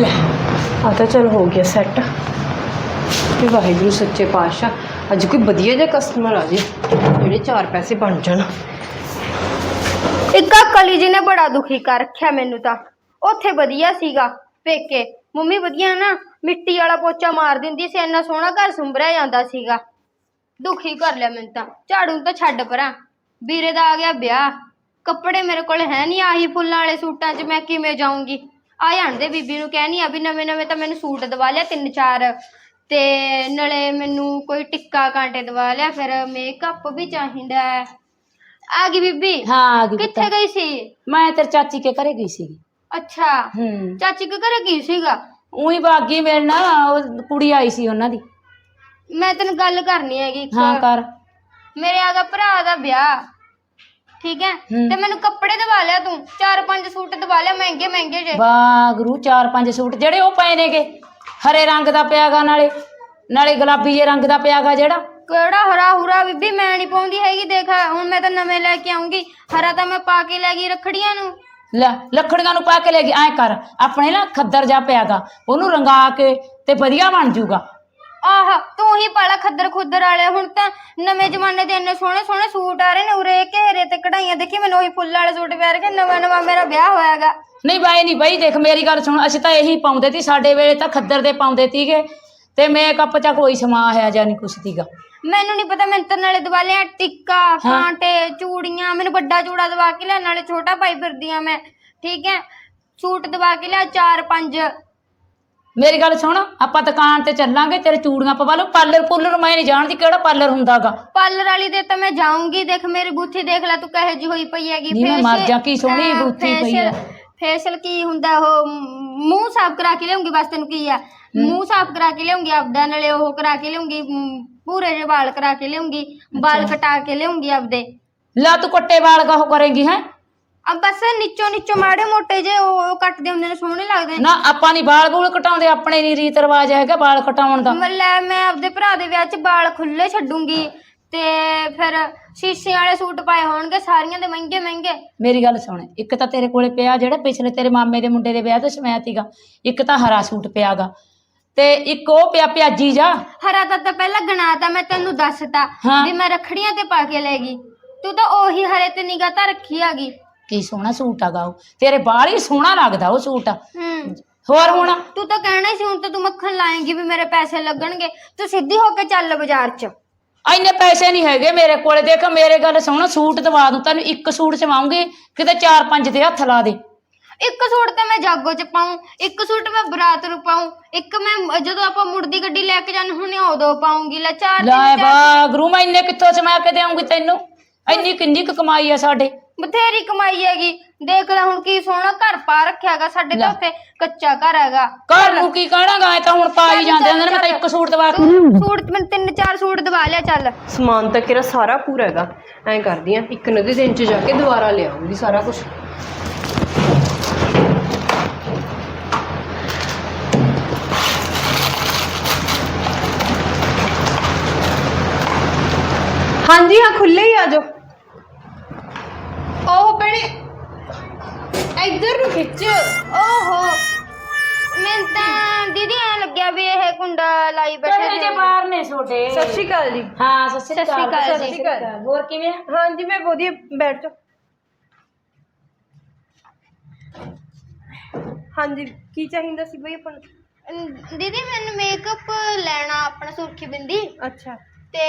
ਲੈ ਆ ਤਾਂ ਚਲ ਹੋ ਗਿਆ ਸੈੱਟ ਤੇ ਵਾਹਿਗੁਰੂ, ਸੱਚੇ ਪਾਤਸ਼ਾਹ, ਅੱਜ ਕੋਈ ਵਧੀਆ ਜਿਹਾ ਕਸਟਮਰ ਆ ਜੇ, ਜਿਹੜੇ ਚਾਰ ਪੈਸੇ ਬਣ ਜਾਣ। ਇੱਕ ਕਲੀ ਜੀ ਨੇ ਬੜਾ ਦੁਖੀ ਕਰ ਰੱਖਿਆ ਮੈਨੂੰ ਤਾਂ। ਉੱਥੇ ਵਧੀਆ ਸੀਗਾ, ਪੇਕੇ। ਮੰਮੀ ਵਧੀਆ ਨਾ, ਮਿੱਟੀ ਵਾਲਾ ਪੋਚਾ ਮਾਰ ਦਿੰਦੀ ਸੀ, ਇੰਨਾ ਸੋਹਣਾ ਘਰ ਸੁੰਭਰਿਆ ਜਾਂਦਾ ਸੀਗਾ। ਦੁਖੀ ਕਰ ਲਿਆ ਮੈਨੂੰ ਤਾਂ। ਝਾੜੂ ਤਾਂ ਛੱਡ ਪਰਾਂ। ਵੀਰੇ ਦਾ ਆ ਗਿਆ ਵਿਆਹ। ਕੱਪੜੇ ਮੇਰੇ ਕੋਲ ਹੈ ਨਹੀਂ, ਆਹੀ ਫੁੱਲਾਂ ਵਾਲੇ ਸੂਟਾਂ 'ਚ ਮੈਂ ਕਿਵੇਂ ਜਾਊਂਗੀ? ਆ ਜਾਣਦੇ ਬੀਬੀ ਨੂੰ ਕਹਿਣੀ ਆ ਵੀ ਨਵੇਂ ਨਵੇਂ ਤਾਂ ਮੈਨੂੰ ਸੂਟ ਦਵਾ ਲਿਆ ਤਿੰਨ ਚਾਰ। ਤੇ ਨਾਲੇ ਮੈਨੂੰ ਕੋਈ ਟਿੱਕਾ ਕਾਂਟੇ ਦਵਾ ਲਿਆ ਫਿਰ ਮੇਕਅਪ ਵੀ ਚਾਹੀਦਾ ਹੈ। ਆ ਗਈ ਬੀਬੀ ਹਾਂ ਆ ਗਈ ਕਿੱਥੇ। ਗਈ ਸੀ? ਮੈਂ ਤੇਰੇ ਚਾਚੀ ਕੇ ਘਰੇ ਗਈ ਸੀ ਅੱਛਾ ਹੂੰ। ਚਾਚੀ ਕੇ ਘਰੇ ਕੀ ਸੀਗਾ? ਉਹੀ ਬਾਗੀ ਮੇਰੇ ਨਾਲ ਉਹ ਕੁੜੀ ਆਈ ਸੀ ਉਹਨਾਂ ਦੀ। ਮੈਂ ਤੈਨੂੰ ਗੱਲ ਕਰਨੀ ਹੈਗੀ ਇੱਕ। ਹਾਂ ਕਰ। ਮੇਰੇ ਆਗਾ ਭਰਾ ਦਾ ਵਿਆਹ। ਠੀਕ ਹੈ। ਤੇ ਮੈਨੂੰ ਕੱਪੜੇ ਦਵਾ ਲਿਆ ਤੂੰ। ਚਾਰ ਪੰਜ ਸੂਟ ਦਵਾ ਲਿਆ ਮਹਿੰਗੇ ਮਹਿੰਗੇ ਜੇ। ਵਾਗਰੂ ਚਾਰ ਪੰਜ ਸੂਟ। ਜਿਹੜੇ ਉਹ ਪਏ ਨੇਗੇ ਹਰੇ ਰੰਗ ਦਾ ਪਿਆਗਾ ਨਾਲੇ ਨਾਲੇ ਗੁਲਾਬੀ ਜੇ ਰੰਗ ਦਾ ਪਿਆਗਾ ਜਿਹੜਾ। ਕਿਹੜਾ ਹਰਾ ਹੁਰਾ ਬੀਬੀ ਮੈਂ ਨਹੀਂ ਪਾਉਂਦੀ ਹੈਗੀ ਦੇਖ ਹੁਣ ਮੈਂ ਤਾਂ ਨਵੇਂ ਲੈ ਕੇ ਆਉਂਗੀ। ਹਰਾ ਤਾਂ ਮੈਂ ਪਾ ਕੇ ਲੈ ਗਈ ਰੱਖੜੀਆਂ ਨੂੰ। ਲੈ ਲੱਖੜੀਆਂ ਨੂੰ ਪਾ ਕੇ ਲੈ ਗਈ ਐ ਕਰ ਆਪਣੇ ਨਾ ਖੱਦਰ ਜਾ ਪਿਆਗਾ ਉਹਨੂੰ ਰੰਗਾ ਕੇ ਤੇ ਵਧੀਆ ਬਣ ਜੂਗਾ। ਆਹ ਤੂੰ ਹੀ ਪਾਲਾ ਖੱਦਰ ਖੁੱਦਰ ਵਾਲੇ ਹੁਣ ਤਾਂ ਨਵੇਂ ਜ਼ਮਾਨੇ ਦੇ ਇੰਨੇ ਸੋਹਣੇ ਸੋਹਣੇ ਸੂਟ ਆ ਰਹੇ ਨੇ ਉਰੇ ਘੇਰੇ ਤੇ ਕਢਾਈਆਂ। ਦੇਖੀ ਮੈਨੂੰ ਉਹੀ ਫੁੱਲ ਵਾਲੇ ਸੂਟ ਪਿਆਰ ਕੇ ਨਵਾਂ ਨਵਾਂ ਮੇਰਾ ਵਿਆਹ ਹੋਇਆਗਾ। ਨਹੀਂ ਬਾਈ ਨਹੀਂ ਬਾਈ ਦੇਖ ਮੇਰੀ ਗੱਲ ਸੁਣ ਅਸੀਂ ਤਾਂ ਇਹੀ ਪਾਉਂਦੇ ਸੀ ਸਾਡੇ ਵੇਲੇ ਤਾਂ ਖੱਦਰ ਦੇ ਪਾਉਂਦੇ ਸੀਗੇ। ਤੇ ਮੇਕਅਪ ਚ ਕੋਈ ਸਮਾ ਹੈ ਜਾਂ ਨਹੀਂ ਕੁਛ ਸੀਗਾ। ਮੈਨੂੰ ਨਹੀਂ ਪਤਾ ਮੈਂ ਤਾਂ ਨਾਲੇ ਦਵਾ ਲਿਆ ਟਿੱਕਾ ਕਾਂਟੇ ਚੂੜੀਆਂ ਮੈਨੂੰ ਵੱਡਾ ਚੂੜਾ ਦਵਾ ਕੇ ਲਿਆ ਨਾਲੇ ਛੋਟਾ ਪਾਈ ਫਿਰਦੀ ਆ ਮੈਂ। ਠੀਕ ਹੈ? ਸੂਟ ਦਵਾ ਕੇ ਲਿਆ ਚਾਰ ਪੰਜ। ਮੇਰੀ ਗੱਲ ਸੁਣ ਆਪਾਂ ਦੁਕਾਨ ਤੇ ਚੱਲਾਂਗੇ ਤੇਰੇ ਚੂੜੀਆਂ ਪਵਾ ਲਓ ਪਾਰਲਰ ਪੁੱਲਰ ਮੈਂ ਨਹੀਂ ਜਾਣਦੀ ਕਿਹੜਾ ਪਾਰਲਰ ਹੁੰਦਾਗਾ। ਪਾਰਲਰ ਵਾਲੀ ਦੇ ਤਾਂ ਮੈਂ ਜਾਊਂਗੀ ਦੇਖ ਮੇਰੀ ਬੂਥੀ ਦੇਖ ਲੈ ਤੂੰ ਕਹੇ ਜੀ ਹੋਈ ਪਈ ਹੈਗੀ ਨੀ ਮੈਂ ਮਰ ਜਾ, ਕੀ ਸੋਹਣੀ ਬੂਥੀ ਪਈ ਆ। ਫੇਸ਼ੀਅਲ ਕੀ ਹੁੰਦਾ ਉਹ ਮ- ਮੂੰਹ ਸਾਫ਼ ਕਰਾ ਕੇ ਲਿਆਉਂਗੀ ਬਸ ਤੈਨੂੰ ਕੀ ਆ? ਮੂੰਹ ਸਾਫ਼ ਕਰਾ ਕੇ ਲਿਆਉਂਗੀ ਆਪਦਾ ਨਾਲੇ ਉਹ ਕਰਾ ਕੇ ਲਿਆਉਂਗੀ ਮ, ਪੂਰੇ ਜਿਹੇ ਵਾਲ ਕਰਾ ਕੇ ਲਿਆਉਂਗੀ ਵਾਲ ਕਟਾ ਕੇ ਲਿਆਉਂਗੀ ਆਪਦੇ। ਲੈ ਤੂੰ ਕੱਟੇ ਵਾਲ ਕਹੋ ਕਰੇਂਗੀ ਹੈ? ਆ ਬਸ ਨੀਚੋਂ ਨੀਚੋਂ ਮਾੜੇ ਮੋਟੇ ਜੇ ਉਹ ਉਹ ਕੱਟਦੇ ਹੁੰਦੇ ਨੇ ਸੋਹਣੇ ਲੱਗਦੇ ਨੇ। ਨਾ ਆਪਾਂ ਨਹੀਂ ਵਾਲ ਬੂਲ ਕਟਾਉਂਦੇ ਆਪਣੇ ਨਹੀਂ ਰੀਤ ਰਿਵਾਜ ਹੈਗਾ ਵਾਲ ਕਟਾਉਣ ਦਾ। ਮੈਂ ਲੈ ਮੈਂ ਆਪਦੇ ਭਰਾ ਦੇ ਵਿਆਹ 'ਚ ਵਾਲ ਖੁੱਲੇ ਛੱਡੂੰਗੀ ਤੇ ਫਿਰ ਸ਼ੀਸ਼ੇ ਵਾਲੇ ਸੂਟ ਪਾਏ ਹੋਣਗੇ ਸਾਰੀਆਂ ਦੇ ਮਹਿੰਗੇ ਮਹਿੰਗੇ। ਮੇਰੀ ਗੱਲ ਸੁਣ ਇੱਕ ਤਾਂ ਤੇਰੇ ਕੋਲੇ ਪਿਆ ਜਿਹੜਾ ਪਿਛਲੇ ਤੇਰੇ ਮਾਮੇ ਦੇ ਮੁੰਡੇ ਦੇ ਵਿਆਹ ਤੇ ਸਮਿਆ ਸੀਗਾ ਇੱਕ ਤਾਂ ਹਰਾ ਸੂਟ ਪਿਆਗਾ ਤੇ ਇੱਕ ਉਹ ਪਿਆ ਪਿਆਜੀ ਜਾ। ਹਰਾ ਤਾਂ ਤਾਂ ਪਹਿਲਾਂ ਗਣਾਤਾ ਮੈਂ ਤੈਨੂੰ ਦੱਸਤਾ ਹਾਂ। ਵੀ ਮੈਂ ਰੱਖੜੀਆਂ ਤੇ ਪਾ ਕੇ ਲੈ ਗਈ। ਤੂੰ ਤਾਂ ਉਹੀ ਹਰੇ ਤੇ ਨਿਗਾਹ ਤਾਂ ਰੱਖੀ ਆਗੀ ਕੀ ਸੋਹਣਾ ਸੂਟ ਆਗਾ ਉਹ। ਤੇਰੇ ਬਾਲ ਹੀ ਸੋਹਣਾ ਲੱਗਦਾ ਉਹ ਸੂਟ। ਹੂੰ। ਹੋਰ ਹੁਣ? ਤੂੰ ਤਾਂ ਕਹਿਣਾ ਸੀ ਹੁਣ ਤਾਂ ਤੂੰ ਮੱਖਣ ਲਾਏਂਗੀ ਵੀ ਮੇਰੇ ਪੈਸੇ ਲੱਗਣਗੇ। ਤੂੰ ਸਿੱਧੀ ਹੋ ਕੇ ਚੱਲ ਬਾਜ਼ਾਰ 'ਚ। ਇੰਨੇ ਪੈਸੇ ਨਹੀਂ ਹੈਗੇ ਮੇਰੇ ਕੋਲੇ। ਦੇਖ ਮੇਰੇ ਗੱਲ ਸੁਣ ਸੂਟ ਦਵਾ ਦੂੰ ਤੈਨੂੰ ਇੱਕ ਸੂਟ ਸਵਾਉਂਗੀ ਕਿਤੇ ਚਾਰ ਪੰਜ ਤੇ ਹੱਥ ਲਾ ਦੇ। ਇੱਕ ਸੂਟ ਤਾਂ ਮੈਂ ਜਾਗੋ 'ਚ ਪਾਉਂ ਇੱਕ ਸੂਟ ਮੈਂ ਬਰਾਤ ਨੂੰ ਪਾਉਂ ਇੱਕ ਮੈਂ ਜਦੋਂ ਆਪਾਂ ਮੁੜਦੀ ਗੱਡੀ ਲੈ ਕੇ ਹੁੰਨੇ ਆ ਉਦੋਂ ਪਾਉਂਗੀ ਲੈ ਚਾਰ ਲੈ ਚਾਰ ਬਾਗਰੂ ਮੈਂ ਇੰਨੇ ਕਿੱਥੋਂ ਸਮਾ ਕੇ ਦੇਵਾਂਗੀ ਤੈਨੂੰ? ਇੰਨੀ ਕਿੰਨੀ ਕੁ ਕਮਾਈ ਆ ਸਾਡੇ। ਬਥੇਰੀ ਕਮਾਈ ਹੈਗੀ। ਦੇਖ ਲੈ ਹੁਣ ਕੀ ਸੋਹਣਾ ਘਰ ਪਾ ਰੱਖਿਆਗਾ ਸਾਡੇ ਤਾਂ ਉੱਥੇ ਕੱਚਾ ਘਰ ਹੈਗਾ। ਘਰ ਨੂੰ ਕੀ ਕਹਿਣਾਗਾ ਇਹ ਤਾਂ ਹੁਣ ਪਾ ਹੀ ਜਾਂਦੇ ਹੁੰਦੇ ਨੇ ਮੈਂ ਤਾਂ ਇੱਕ ਸੂਟ ਦਵਾ ਕੇ। ਤੂੰ ਸੂਟ ਮੈਂ ਤਿੰਨ ਚਾਰ ਸੂਟ ਦਵਾ ਲਿਆ ਚੱਲ। ਸਮਾਨ ਤਾਂ ਕਿਹੜਾ ਸਾਰਾ ਪੂਰਾ ਹੈਗਾ। ਐਂ ਕਰਦੀ ਆ ਇੱਕ ਨਦੀ ਦਿਨ ਚ ਜਾ ਕੇ ਦੁਬਾਰਾ ਲਿਆਉਂਗੀ ਸਾਰਾ ਕੁਝ ਹਾਂਜੀ ਹਾਂ ਖੁੱਲੇ ਹੀ ਆ ਜਾਓ। ਉਹ ਭੈਣੇ। ਇੱਧਰ ਨੂੰ ਖਿੱਚ। ਓਹੋ। ਮੈਂ ਤਾਂ ਦੀਦੀ ਐ ਲੱਗਿਆ ਵੀ ਇਹ ਕੁੰਡਾ ਲਾਈ ਬੈਠੇ ਕਿਹੜੇ ਜੇ ਨੇ। ਬਾਹਰ ਨੇ ਛੋਟੇ। ਸਤਿ ਸ਼੍ਰੀ ਅਕਾਲ ਜੀ। ਹਾਂ ਸਤਿ ਸ਼੍ਰੀ ਸਤਿ ਸ਼੍ਰੀ ਅਕਾਲ ਅਕਾਲ ਸਤਿ ਸ਼੍ਰੀ ਅਕਾਲ। ਹੋਰ ਕਿਵੇਂ ਆ? ਹਾਂਜੀ ਮੈਂ ਵਧੀਆ ਬੈਠ ਜਾ ਹਾਂਜੀ ਕੀ ਚਾਹੀਦਾ ਸੀ ਬਈ ਆਪਾਂ ਨੂੰ? ਅਮ, ਦੀਦੀ ਮੈਨੂੰ ਮੇਕਅਪ ਲੈਣਾ ਆਪਣਾ ਸੁਰਖੀ ਬਿੰਦੀ। ਅੱਛਾ। ਤੇ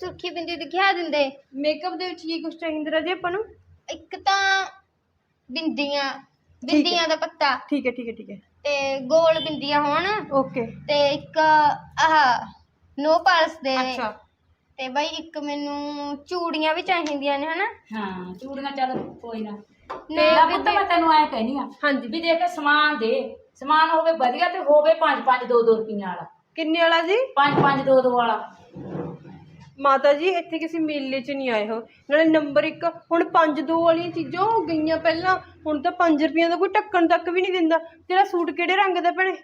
ਸੁਰਖੀ ਬਿੰਦੀ ਦਿਖਾ ਦਿੰਦੇ। ਮੇਕਅਪ ਦੇ ਵਿੱਚ ਕੀ ਕੁਝ ਚਾਹੀਦਾ ਰਾਜੇ ਆਪਾਂ ਨੂੰ? ਇੱਕ ਤਾਂ ਬਿੰਦੀਆਂ ਬਿੰਦੀਆਂ ਦਾ ਪੱਤਾ। ਠੀਕ ਹੈ ਠੀਕ ਹੈ ਠੀਕ ਹੈ। ਤੇ ਗੋਲ ਬਿੰਦੀਆਂ ਹੋਣ। ਓਕੇ। ਤੇ ਇੱਕ ਆਹ ਨੋ ਪਾਲਸ ਦੇ। ਅੱਛਾ। ਤੇ ਬਾਈ ਇੱਕ ਮੈਨੂੰ ਚੂੜੀਆਂ ਵੀ ਚਾਹੀਦੀਆਂ ਨੇ ਹਨਾ? ਹਾਂ ਚੂੜੀਆਂ ਚੱਲ ਕੋਈ ਨਾ। ਨਾ ਲੈ ਪੁੱਤ ਮੈਂ ਤੈਨੂੰ ਐ ਕਹਿਨੀ ਆ ਹਾਂਜੀ। ਵੀ ਦੇਖ ਸਮਾਨ ਦੇ। ਸਮਾਨ ਹੋਵੇ ਵਧੀਆ ਤੇ ਹੋਵੇ 5 5 2 2 ਰੁਪਈਆਂ ਵਾਲਾ। ਕਿੰਨੇ ਵਾਲਾ ਜੀ? 5 5 2 2 ਵਾਲਾ। ਮਾਤਾ ਜੀ, ਇੱਥੇ ਕਿਸੇ ਮੇਲੇ 'ਚ ਨਹੀਂ ਆਏ ਹੋ। ਨਾਲੇ ਨੰਬਰ 1 ਹੁਣ 5 2 ਵਾਲੀਆਂ ਚੀਜ਼ਾਂ ਹੋ ਗਈਆਂ ਪਹਿਲਾਂ। ਹੁਣ ਤਾਂ 5 ਰੁਪਈਆਂ ਦਾ ਕੋਈ ਢੱਕਣ ਤੱਕ ਵੀ ਨਹੀਂ ਦਿੰਦਾ। ਤੇਰਾ ਸੂਟ ਕਿਹੜੇ ਰੰਗ ਦਾ ਭੈਣੇ?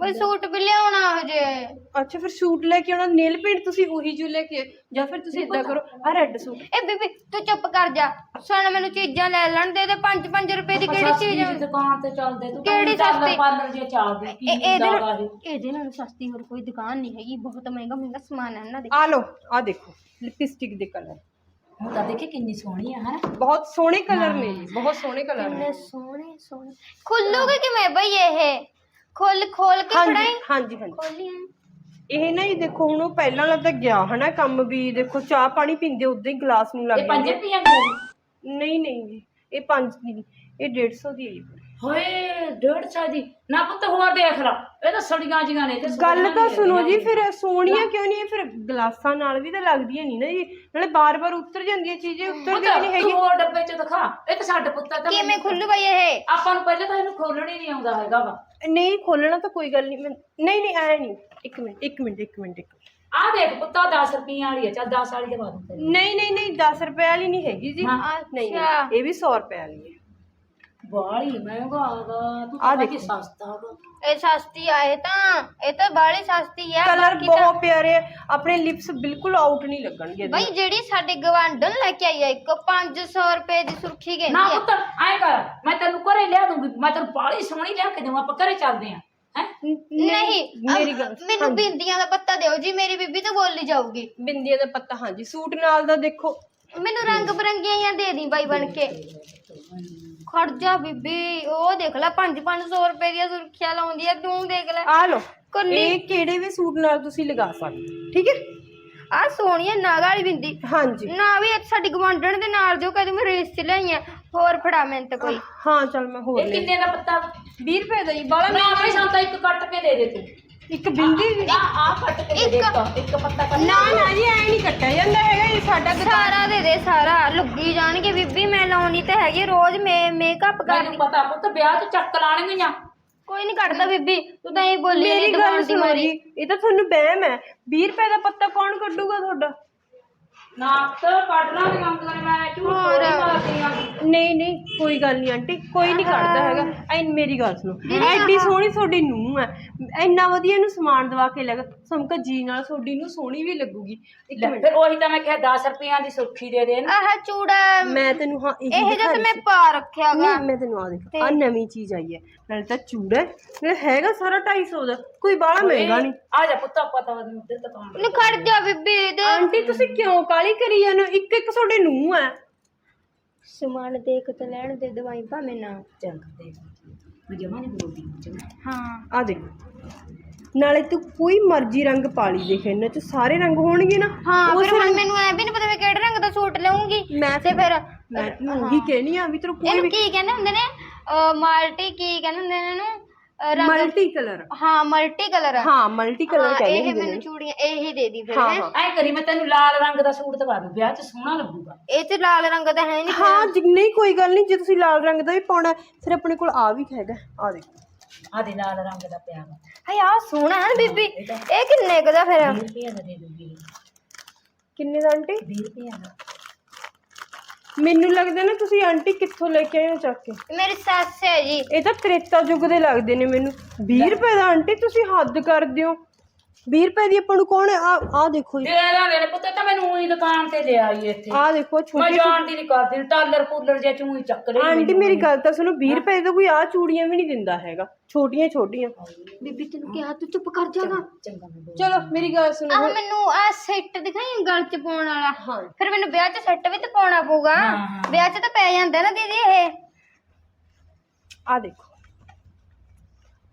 ਬਈ ਸੂਟ ਵੀ ਲਿਆਉਣਾ ਹਜੇ। ਅੱਛਾ ਫਿਰ ਸੂਟ ਲੈ ਕੇ ਆਉਣਾ ਨੇਲ ਪੇਂਟ ਤੁਸੀਂ ਉਹੀ ਜੋ ਲੈ ਕੇ ਆਏ। ਜਾਂ ਫਿਰ ਤੁਸੀਂ ਇਦਾਂ ਕਰੋ ਆ ਰੈੱਡ ਸੂਟ। ਇਹ ਬੀਬੀ ਤੂੰ ਚੁੱਪ ਕਰ ਜਾ। ਸੁਣ ਮੈਨੂੰ ਚੀਜ਼ਾਂ ਲੈ ਲੈਣ ਦੇ ਤੇ 5-5 ਰੁਪਏ ਦੀ ਕਿਹੜੀ ਚੀਜ਼ ਆ? ਦੁਕਾਨ ਤੇ ਚੱਲਦੇ ਤੂੰ ਕਿਹੜੀ ਸਸਤੀ? ਪਾਰਲਰ ਜੇ ਚੱਲਦੀ ਕੀ ਇਹ- ਇਹਦੇ ਨਾਲ ਇਹ। ਇਹਦੇ ਨਾਲ ਸਸਤੀ ਹੋਰ ਕੋਈ ਦੁਕਾਨ ਨਹੀਂ ਹੈਗੀ ਬਹੁਤ ਮਹਿੰਗਾ ਮਹਿੰਗਾ ਸਮਾਨ ਹੈ ਇਹਨਾਂ ਦੇ। ਆ ਲਓ ਆ ਦੇਖੋ ਲਿਪਸਟਿਕ ਦੇ ਕਲਰ ਹੁਣ ਤਾਂ ਦੇਖੀ ਕਿੰਨੀ ਸੋਹਣੀ ਆ ਹੈ। ਬਹੁਤ ਸੋਹਣੇ ਕਲਰ ਨੇ ਜੀ ਬਹੁਤ ਸੋਹਣੇ ਕਲਰ ਨੇ। ਸੋਹਣੇ ਸੋਹਣੇ। ਖੁੱਲੂਗੇ ਕਿਵੇਂ ਬਈ ਇਹ? ਖੋਲ ਖੋਲ ਕੇ ਹਾਂਜੀ ਫੜਾਈ? ਹਾਂਜੀ ਹਾਂਜੀ। ਖੋਲੀ ਇਹ ਨਾ ਹੀ ਦੇਖੋ ਹੁਣ ਉਹ ਪਹਿਲਾਂ ਲੱਗਾ ਗਿਆ ਹਨਾ ਕੰਮ ਵੀ ਦੇਖੋ ਚਾਹ ਪਾਣੀ ਪੀਂਦੇ ਉਦਾਂ ਹੀ ਗਲਾਸ ਨੂੰ ਲੱਗ ਇਹ 5 ਜਾਂਦੇ ਰੁਪਈਆ ਦੀ। ਨਹੀਂ ਨਹੀਂ ਜੀ ਇਹ 5 ਦੀ ਨਹੀਂ ਇਹ 150 ਦੀ ਹੈ ਜੀ ਹੋਏ 150 ਦੀ। ਨਾ ਪੁੱਤ ਹੋਰ ਦੇਖ ਲਾ। ਇਹ ਤਾਂ ਸੜੀਆਂ ਜੀਆਂ ਨੇ ਤੇ ਗੱਲ ਤਾਂ ਸੁਣੋ ਜੀ। ਫਿਰ ਸੋਹਣੀਆਂ ਕਿਉਂ ਨਹੀਂ ਇਹ ਫਿਰ ਗਲਾਸਾਂ ਨਾਲ ਵੀ ਤਾਂ ਲੱਗਦੀਆਂ ਨਹੀਂ ਨਾ ਜੀ। ਨਾਲੇ ਬਾਰ-ਬਾਰ ਉਤਰ ਜਾਂਦੀਆਂ ਚੀਜ਼ਾਂ ਉਤਰਦੀਆਂ ਨਹੀਂ ਤੂੰ ਹੈਗੀ ਹੋਰ ਡੱਬੇ ਚ ਦਿਖਾ। ਇਹ ਤਾਂ ਸਾਡੇ ਪੁੱਤਾਂ ਤਾਂ ਕਿਵੇਂ ਖੁੱਲੂ ਬਈ ਇਹ? ਆਪਾਂ ਨੂੰ ਪਹਿਲਾਂ ਤਾਂ ਇਹਨੂੰ ਖੋਲਣਾ ਹੀ ਨਹੀਂ ਆਉਂਦਾ ਹੈਗਾ ਵਾ। ਨਹੀਂ ਖੋਲਣਾ ਤਾਂ ਕੋਈ ਗੱਲ ਨਹੀਂ। ਨਹੀਂ ਨਹੀਂ ਐ ਨਹੀਂ। ਇੱਕ ਮਿੰਟ ਇੱਕ ਮਿੰਟ ਇੱਕ ਮਿੰਟ ਇੱਕ। ਆਹ ਦੇਖ ਪੁੱਤਾ 10 ਰੁਪਈਆ ਵਾਲੀ ਆ ਚੱਲ 10 ਵਾਲੀ ਦੇ ਬਾਅਦ ਤੈਨੂੰ ਨਹੀਂ ਨਹੀਂ ਨਹੀਂ 10 ਰੁਪਏ ਵਾਲੀ ਨਹੀਂ ਹੈਗੀ ਜੀ। ਹਾਂ, ਨਹੀਂ। ਇਹ ਵੀ 100 ਰੁਪਏ ਵਾਲੀ ਹੈ। ਬਾਲੀ ਮਹਿੰਗਾ ਆਗਾ ਤੂੰ ਆਹ ਤਾਂ ਦੇਖੋ। ਸਸਤਾ ਵਾ। ਇਹ ਸਸਤੀ ਆ ਇਹ ਤਾਂ ਇਹ ਤਾਂ ਬਾਹਲੀ ਸਸਤੀ ਆ ਕਲਰ ਬਾਕੀ ਤਾਂ ਬਹੁਤ ਪਿਆਰੇ ਆ। ਆਪਣੇ ਲਿਪਸ ਬਿਲਕੁਲ ਆਊਟ ਨਹੀਂ ਲੱਗਣਗੇ ਇਹਦੇ। ਬਈ ਜਿਹੜੀ ਸਾਡੇ ਗਵਾਂਢਣ ਲੈ ਕੇ ਆਈ ਆ ਇੱਕ 500 ਰੁਪਏ ਦੀ ਸੁਰਖੀ ਨਾ ਕਹਿੰਦੀ ਆ। ਪੁੱਤ ਐ ਕਰ ਮੈਂ ਤੈਨੂੰ ਘਰੇ ਲਿਆ ਦੂੰਗੀ ਮੈਂ ਤੈਨੂੰ ਬਾਲੀ ਸੋਹਣੀ ਲਿਆ ਕੇ ਦੇਵਾਂ ਆਪਾਂ ਘਰੇ ਚੱਲਦੇ ਆਂ ਹੈ? ਨਹੀਂ ਮੇਰੀ ਅਮ, ਗੱਲ ਮੈਨੂੰ ਬਿੰਦੀਆਂ ਦਾ ਪੱਤਾ ਦਿਓ ਜੀ ਮੇਰੀ ਬੀਬੀ ਤਾਂ ਬੋਲੀ ਜਾਊਗੀ। ਬਿੰਦੀਆਂ ਦਾ ਪੱਤਾ ਹਾਂਜੀ। ਸੂਟ ਨਾਲ ਦਾ ਦੇਖੋ। ਮੈਨੂੰ ਰੰਗ ਬਰੰਗੀਆਂ ਜਾਂ ਦੇ ਦੀ ਬਾਈ ਬਣ ਕੇ। ਖੜ ਜਾ ਬੀਬੀ ਉਹ ਦੇਖ ਲੈ 5-500 ਰੁਪਏ ਦੀਆਂ ਸੁਰਖੀਆਂ ਲਾਉਂਦੀ ਆ ਤੂੰ ਦੇਖ ਲੈ। ਆ ਲਓ ਕੰਨੀ ਇਹ ਕਿਹੜੇ ਵੀ ਸੂਟ ਨਾਲ ਤੁਸੀਂ ਲਗਾ ਸਕਦੇ ਠੀਕ ਹੈ? ਆ ਸੋਹਣੀਆਂ ਨਾਗ ਵਾਲੀ ਬਿੰਦੀ। ਹਾਂਜੀ। ਨਾ ਵੀ ਇਹ ਸਾਡੀ ਗਵਾਂਢਣ ਦੇ ਨਾਲ ਜੋ ਕਦੇ ਮੈਂ ਰੇਸ ਚ ਲਈ ਆ ਹੋਰ ਫੜਾ ਮੈਂ ਤਾਂ ਕੋਈ ਹਾਂ ਚਲ ਮੈਂ ਹੋਰ ਇਹ ਲੈ ਕਿੰਨੇ ਦਾ ਪੱਤਾ? 20 ਰੁਪਏ ਦਾ ਜੀ ਬਾਲਾ ਨਾ ਬਈ ਸਾਨੂੰ ਤਾਂ ਇੱਕ ਕੱਟ ਕੇ ਦੇ ਦੇ ਤੂੰ। ਇੱਕ ਬਿੰਦੀ ਵੀ ਨਾ ਆ ਕੱਟ ਕੇ ਦੇ ਦੇ ਇੱਕ- ਇੱਕ ਇੱਕ ਪੱਤਾ ਕੱਟ ਨਾ ਨਾ ਜੀ ਐ ਨਹੀਂ ਕੱਟਿਆ ਜਾਂਦਾ ਹੈਗਾ ਇਹ ਸਾਡਾ ਦੁਕਾਨ ਸਾਰਾ ਦੇ ਦੇ ਸਾਰਾ ਲੁੱਗੀ ਜਾਣਗੇ ਬੀਬੀ ਮੈਂ ਲਾਉਣੀ ਤਾਂ ਹੈਗੀ ਰੋਜ਼ ਮੇ ਮੇਕਅਪ ਮੈਨੂੰ ਪਤਾ ਪੁੱਤ ਵਿਆਹ 'ਚ ਚੱਕ ਲਾਣਗੀਆਂ ਕੋਈ ਨਹੀਂ ਕੱਢਦਾ ਬੀਬੀ ਤੂੰ ਤਾਂ ਇਹ ਬੋਲੀ ਮੇਰੀ ਗੱਲ ਦੁਕਾਨ ਦੀ ਸੁਣੋ ਮਾਰੀ। ਜੀ ਇਹ ਤਾਂ ਤੁਹਾਨੂੰ ਵਹਿਮ ਹੈ। 20 ਰੁਪਏ ਦਾ ਪੱਤਾ ਕੌਣ ਕੱਢੂਗਾ ਤੁਹਾਡਾ? ਨਾ ਤਾਂ ਮੈਂ ਝੂਠ ਹੋਰ। ਥੋੜੀ ਮਾਰਦੀ ਆ। ਨਹੀਂ ਨਹੀਂ ਕੋਈ ਗੱਲ ਨਹੀਂ ਆਂਟੀ ਕੋਈ ਨਹੀਂ ਕੱਢਦਾ ਹੈਗਾ। ਐ ਮੇਰੀ ਗੱਲ ਸੁਣੋ ਐਡੀ ਸੋਹਣੀ ਤੁਹਾਡੀ ਨੂੰਹ ਹੈ। ਇੰਨਾ ਵਧੀਆ ਇਹਨੂੰ ਸਮਾਨ ਦਵਾ ਕੇ ਲੱਗ ਸਮਕਾ ਜੀ ਨਾਲ ਤੁਹਾਡੀ ਨੂੰ ਸੋਹਣੀ ਵੀ ਲੱਗੂਗੀ। ਇੱਕ ਲੈ, ਮਿੰਟ। ਫਿਰ ਉਹੀ ਤਾਂ ਮੈਂ ਕਿਹਾ 10 ਰੁਪਈਆਂ ਦੀ ਸੁਰਖੀ ਦੇ ਦੇ ਨਾ ਆਹ ਚੂੜਾ ਮੈਂ ਤੈਨੂੰ ਹਾਂ ਇਹੀ ਇਹ ਜਿਹਾ ਤਾਂ ਦਿਖਾਈ ਮੈਂ। ਪਾ ਰੱਖਿਆਗਾ ਨਹੀਂ ਮੈਂ ਤੈਨੂੰ ਆ ਦੇਖ ਆ ਨਵੀਂ ਚੀਜ਼ ਆਈ ਹੈ। ਨਾਲੇ ਤਾਂ ਚੂੜਾ ਹੈ, ਨਾਲੇ ਹੈਗਾ ਸਾਰਾ 250 ਦਾ। ਕੋਈ ਬਾਹਲਾ ਮਹਿੰਗਾ ਨਹੀਂ ਆ ਜਾ ਪੁੱਤ ਆਪਾਂ ਤਾਂ ਦੁਕਾਨ ਨੀ ਖੜ ਜਾ ਬੀਬੀ ਦੇ ਆਂਟੀ ਤੁਸੀਂ ਕਿਉਂ ਕਾਲੀ ਕਰੀ ਜਾਂਦੇ ਹੋ? ਇੱਕ ਇੱਕ ਤੁਹਾਡੇ ਨੂੰਹ ਹੈ ਸਮਾਨ ਦੇਖ ਤਾਂ ਲੈਣ ਦੇ ਦਵਾਈ ਭਾਵੇਂ ਨਾ। ਚੰਗਾ ਦੇ ਮੈਂ ਜਮਾ ਨਹੀਂ ਬੋਲਦੀ ਚੰਗਾ ਹਾਂ। ਆ ਦੇਖ। ਨਾਲੇ ਤੂੰ ਕੋਈ ਮਰਜ਼ੀ ਰੰਗ ਪਾ ਲਈ ਦੇਖ ਇਹਨਾਂ ਚ ਸਾਰੇ ਰੰਗ ਹੋਣਗੇ ਨਾ। ਹਾਂ ਉਸ ਫਿਰ ਹੁਣ ਰੰਗ- ਮੈਨੂੰ ਐ ਵੀ ਨਹੀਂ ਪਤਾ ਮੈਂ ਕਿਹੜੇ ਰੰਗ ਦਾ ਸੂਟ ਲਵਾਂਗੀ ਮੈਂ ਤੇ ਫਿਰ ਮੈਂ ਤੈਨੂੰ ਉਹੀ ਕਹਿਣੀ ਆ ਵੀ ਤੇਰੇ ਕੋਈ ਇਹਨੂੰ ਵੀ ਕੀ ਕਹਿੰਦੇ ਹੁੰਦੇ ਨੇ? ਅਹ ਮਾਲਟੀ ਕੀ ਕਹਿੰਦੇ ਹੁੰਦੇ ਨੇ ਇਹਨੂੰ? ਮਲਟੀ ਕਲਰ ਹਾਂ ਮਲਟੀ ਕਲਰ ਹਾਂ ਮਲਟੀ ਕਲਰ ਹਾਂ, ਕਹਿੰਦੇ ਇਹ ਮੈਨੂੰ ਚੂੜੀਆਂ ਇਹੀ ਦੇ ਦੀ ਫਿਰ ਹਾਂ ਹੈਂ। ਹਾਂ। ਐ ਕਰੀ ਮੈਂ ਤੈਨੂੰ ਲਾਲ ਰੰਗ ਦਾ ਸੂਟ ਦਵਾ ਦੂੰ ਵਿਆਹ 'ਚ ਸੋਹਣਾ ਲੱਗੂਗਾ। ਇਹ ਤੇ ਲਾਲ ਰੰਗ ਦਾ ਹੈ ਨਹੀਂ ਹਾਂ ਜੀ ਨਹੀਂ ਕੋਈ ਗੱਲ ਨਹੀਂ ਜੇ ਤੁਸੀਂ ਲਾਲ ਰੰਗ ਦਾ ਵੀ ਪਾਉਣਾ ਹੈ, ਫਿਰ ਆਪਣੇ ਕੋਲ ਆ ਵੀ ਹੈਗਾ ਆ ਦੇਖ। ਆ ਦੇ ਲਾਲ ਰੰਗ ਦਾ ਪਿਆ ਵਾ। ਹਾਏ ਆ ਸੋਹਣਾ ਹੈ ਨਾ ਬੀਬੀ। ਇਹ ਕਿੰਨੇ ਕੁ ਦਾ ਫਿਰ? 20 ਰੁਪਈਆ ਦਾ ਦੇ ਦੂੰਗੀ। ਕਿੰਨੇ ਦਾ ਆਂਟੀ? 20 ਰੁਪਈਆ ਦਾ। ਮੈਨੂੰ ਲੱਗਦਾ ਨਾ ਤੁਸੀਂ ਆਂਟੀ ਕਿੱਥੋਂ ਲੈ ਕੇ ਆਏ ਹੋ ਚੱਕ ਕੇ? ਮੇਰੀ ਸੱਸ ਹੈ ਜੀ। ਇਹ ਤਾਂ ਤ੍ਰੇਤਾ ਯੁੱਗ ਦੇ ਲੱਗਦੇ ਨੇ ਮੈਨੂੰ। 20 ਰੁਪਏ ਦਾ ਆਂਟੀ ਤੁਸੀਂ ਹੱਦ ਕਰਦੇ ਹੋ। 20 ਰੁਪਏ ਦੀ ਆਪਾਂ ਨੂੰ ਕੌਣ ਆ? ਆ ਦੇਖੋ ਜੀ। ਦੇ ਦਾਂਗੇ ਨੇ ਪੁੱਤ ਤਾਂ ਮੈਨੂੰ ਉਹੀ ਦੁਕਾਨ ਤੇ ਲੈ ਆਈ ਇੱਥੇ। ਆ ਦੇਖੋ ਮੈਂ ਛੋਟੀ ਜਾਣਦੀ ਨਹੀਂ ਕਰਦੀ ਟਾਲਰ ਪੂਲਰ ਜਿਹਾ ਚੂਈ ਚੱਕ ਰਹੀ ਆਂਟੀ ਮੇਰੀ ਗੱਲ ਤਾਂ ਸੁਣੋ 20 ਰੁਪਏ ਦਾ ਕੋਈ ਆ ਚੂੜੀਆਂ ਵੀ ਨਹੀਂ ਦਿੰਦਾ ਹੈਗਾ। ਛੋਟੀਆਂ ਛੋਟੀਆਂ। ਬੀਬੀ ਤੈਨੂੰ ਕਿਹਾ ਤੂੰ ਚੁੱਪ ਕਰ ਜਾਗਾ ਚੰਗਾ ਮੈਂ ਬੋਲ ਚਲੋ ਮੇਰੀ ਗੱਲ ਸੁਣੋ ਆਹ ਮੈਨੂੰ ਆ ਸੈੱਟ ਦਿਖਾਈ ਗਲ ਚ ਪਾਉਣ ਵਾਲਾ। ਹਾਂ। ਫਿਰ ਮੈਨੂੰ ਵਿਆਹ 'ਚ ਸੈੱਟ ਵੀ ਤਾਂ ਪਾਉਣਾ ਪਊਗਾ। ਹਾਂ, ਹਾਂ। ਵਿਆਹ 'ਚ ਤਾਂ ਪੈ ਜਾਂਦਾ ਨਾ ਦੀਦੀ ਇਹ। ਆ ਦੇਖੋ।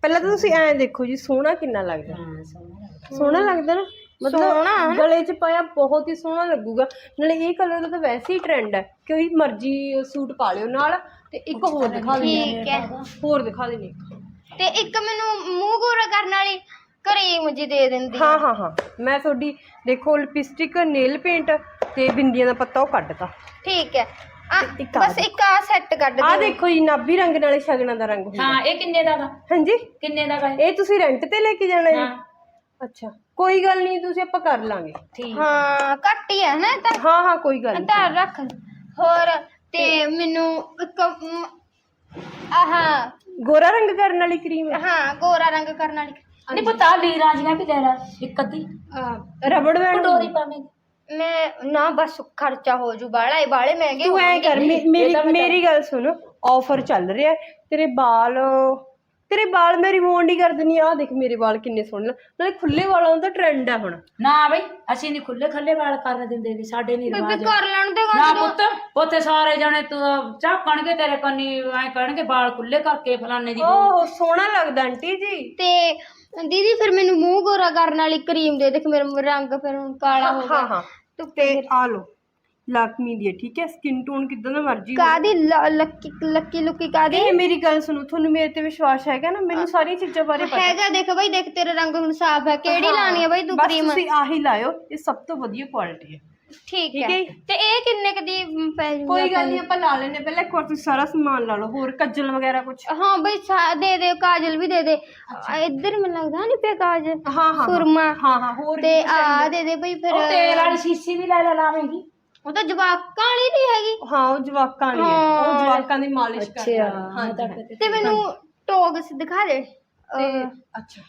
ਪਹਿਲਾਂ ਤਾਂ ਤੁਸੀਂ ਐਂ ਦੇਖੋ ਜੀ ਸੋਹਣਾ ਕਿੰਨਾ ਲੱਗਦਾ। ਹਾਂ ਸੋਹਣਾ ਲੱਗਦਾ। ਸੋਹਣਾ ਲੱਗਦਾ ਨਾ? ਮਤਲਬ ਗਲੇ 'ਚ ਪਾਇਆ ਬਹੁਤ ਹੀ ਸੋਹਣਾ ਲੱਗੂਗਾ। ਨਾਲੇ ਇਹ ਕਲਰ ਦਾ ਤਾਂ ਵੈਸੇ ਹੀ ਟ੍ਰੈਂਡ ਹੈ ਕੋਈ ਮਰਜ਼ੀ ਸੂਟ ਪਾ ਲਿਓ ਨਾਲ ਤੇ ਇੱਕ ਹੋਰ ਦਿਖਾ ਦਿੰਦੀ ਠੀਕ ਹੈ। ਹੋਰ ਦਿਖਾ ਦੇਣੀ ਤੇ ਇੱਕ ਮੈਨੂੰ ਮੂੰਹ ਗੋਰਾ ਕਰਨ ਵਾਲੀ ਕਰੀਮ ਜੀ ਦੇ ਦਿੰਦੀ ਹਾਂ। ਹਾਂ ਹਾਂ ਮੈਂ ਤੁਹਾਡੀ ਦੇਖੋ ਲਿਪਸਟਿਕ ਨੇਲ ਪੇਂਟ ਤੇ ਬਿੰਦੀਆਂ ਦਾ ਪੱਤਾ ਉਹ ਕੱਢਤਾ। ਠੀਕ ਹੈ। ਇੱਕ ਆਹ ਬਸ ਇੱਕ ਆ ਸੈੱਟ ਕੱਢ ਆ ਦੇਖੋ ਜੀ ਨਾਭੀ ਰੰਗ ਨਾਲੇ ਸ਼ਗਨਾਂ ਦਾ ਰੰਗ ਹੁੰਦਾ। ਹਾਂ ਇਹ ਕਿੰਨੇ ਦਾ ਵਾ? ਹਾਂਜੀ? ਕਿੰਨੇ ਦਾ ਵਾ ਇਹ? ਇਹ ਤੁਸੀਂ ਰੈਂਟ ਤੇ ਲੈ ਕੇ ਜਾਣਾ ਹੈ ਹਾਂ। ਅੱਛਾ ਕੋਈ ਗੱਲ ਨਹੀਂ ਤੁਸੀਂ ਆਪਾਂ ਕਰ ਲਾਂਗੇ। ਠੀਕ। ਹਾਂ ਘੱਟ ਹੀ ਹੈ ਨਾ ਇਹ ਤਾਂ। ਹਾਂ ਹਾਂ ਕੋਈ ਗੱਲ ਨਹੀਂ। ਧਾਰ ਰੱਖ। ਹੋਰ ਤੇ ਮੈਨੂੰ ਇੱਕ ਮ, ਆਹ। ਗੋਰਾ ਰੰਗ ਕਰਨ ਵਾਲੀ ਕਰੀਮ ਹਾਂ ਗੋਰਾ ਰੰਗ ਕਰਨ ਵਾਲੀ। ਨਹੀਂ ਪਤਾ ਲੀਰਾਂ ਜੀਆਂ ਵੀ ਲੈ ਲੈ ਇੱਕ ਅੱਧੀ। ਰਬੜ ਬੈਂਡ ਕਟੋਰੀ ਪਾਵੇਂਗੀ। ਮੈਂ ਨਾ ਬਸ ਖਰਚਾ ਹੋ ਜੂ ਬਾਲਾ ਇਹ ਬਾਲੇ ਮਹਿੰਗੇ ਤੂੰ ਐ ਕਰ ਮੇ- ਮੇਰੀ ਮੇਰੀ ਗੱਲ ਸੁਣ ਆਫਰ ਚੱਲ ਰਿਹਾ ਹੈ, ਤੇਰੇ ਵਾਲ ਤੇਰੇ ਵਾਲ ਮੈਂ ਰਿਮੂਵ ਨਹੀਂ ਕਰ ਦਿੰਦੀ ਆ ਦੇਖ ਮੇਰੇ ਵਾਲ ਕਿੰਨੇ ਸੋਹਣੇ ਨੇ। ਨਾਲੇ ਖੁੱਲੇ ਵਾਲਾਂ ਦਾ ਟ੍ਰੈਂਡ ਹੈ ਹੁਣ। ਨਾ ਬਈ ਅਸੀਂ ਨਹੀਂ ਖੁੱਲੇ ਖੱਲੇ ਵਾਲ ਕਰਨ ਦਿੰਦੇ ਨੀ ਸਾਡੇ ਨਹੀਂ ਬੇਬੇ ਰਿਵਾਜ। ਕਰ ਲੈਣ ਦੇ ਨਾ ਪੁੱਤ ਉੱਥੇ ਸਾਰੇ ਜਣੇ ਤੂੰ ਝਾਕਣਗੇ ਤੇਰੇ ਕੰਨੀ ਐ ਕਹਿਣਗੇ ਵਾਲ ਖੁੱਲੇ ਕਰਕੇ ਫਲਾਣੇ ਦੀ। ਓਹ ਸੋਹਣਾ ਲੱਗਦਾ ਆਂਟੀ ਜੀ। ਤੇ ਦੀਦੀ ਫਿਰ ਮੈਨੂੰ ਮੂੰਹ ਗੋਰਾ ਕਰਨ ਵਾਲੀ ਕਰੀਮ ਦੇ ਦੇਖ ਮੇਰਾ ਰੰਗ ਫਿਰ ਹੁਣ ਕਾਲਾ ਹੋ ਹਾਂ ਗਿਆ। ਹਾਂ। ਤੂੰ ਆ ਲੋ ਲਾਕਮੀ ਦੀ ਹੈ ਠੀਕ ਹੈ? ਸਕਿਨ ਟੋਨ ਕਿਦਾਂ ਦਾ ਮਰਜ਼ੀ ਹੋਵੇ। ਕਾਦੀ ਲੱਕੀ ਲੱਕੀ ਲੁੱਕੀ ਕਾਦੀ ਇਹ ਮੇਰੀ ਗੱਲ ਸੁਣੋ ਤੁਹਾਨੂੰ ਮੇਰੇ ਤੇ ਵਿਸ਼ਵਾਸ ਹੈਗਾ ਨਾ? ਮੈਨੂੰ ਸਾਰੀਆਂ ਚੀਜ਼ਾਂ ਬਾਰੇ ਪਤਾ। ਹੈਗਾ ਦੇਖ ਬਈ ਦੇਖ ਤੇਰਾ ਰੰਗ ਹੁਣ ਸਾਫ਼ ਹੈ। ਕਿਹੜੀ ਹਾਂ, ਲਾਣੀ ਹੈ ਬਈ ਤੂੰ ਬਸ ਕਰੀਮ ਤੁਸੀਂ ਆਹੀ ਲਾਇਓ ਇਹ ਸਭ ਤੋਂ ਵਧੀਆ ਕੁਆਲਿਟੀ ਹੈ। ਠੀਕ ਠੀਕ ਹੈ ਹੈ। ਤੇ ਇਹ ਕਿੰਨੇ ਕ ਦੀ ਮ, ਪੈ ਜੂਗਾ ਕੋਈ ਗੱਲ ਨਹੀਂ ਆਪਾਂ ਲਾ ਲੈਨੇ ਪਹਿਲਾਂ ਇੱਕ ਵਾਰ ਤੁਸੀਂ ਸਾਰਾ ਸਮਾਨ ਲਾ ਲਓ ਹੋਰ ਕੱਜਲ ਵਗੈਰਾ ਕੁਝ ਹਾਂ ਬਈ ਸਾ- ਦੇ ਦੇ ਕਾਜਲ ਵੀ ਦੇ ਦੇ। ਆ, ਇੱਧਰ ਮੈਨੂੰ ਲੱਗਦਾ ਨਹੀਂ ਪਿਆ ਕਾਜਲ ਹਾਂ ਹਾਂ ਸੁਰਮਾ। ਹਾਂ ਹਾਂ ਹੋਰ ਤੇ ਵੀ ਕੁਛ ਆ ਦੇ ਦੇ ਬਈ ਫਿਰ। ਉਹ ਤੇਲ ਵਾਲੀ ਸ਼ੀਸ਼ੀ ਵੀ ਲੈ ਲੈ ਲਾਵੇਂਗੀ। ਉਹ ਤਾਂ ਜਵਾਕਾਂ ਵਾਲੀ ਨਹੀਂ ਹੈਗੀ। ਹਾਂ ਉਹ ਜਵਾਕਾਂ ਦੀ ਹੈ। ਉਹ ਹਾਂ। ਜਵਾਕਾਂ ਦੀ ਮਾਲਿਸ਼ ਕਰ ਅੱਛਾ ਹਾਂ ਤੇ ਮੈਨੂੰ ਟੋਗਸ ਦਿਖਾ ਦੇ। ਅਹ, ਅੱਛਾ।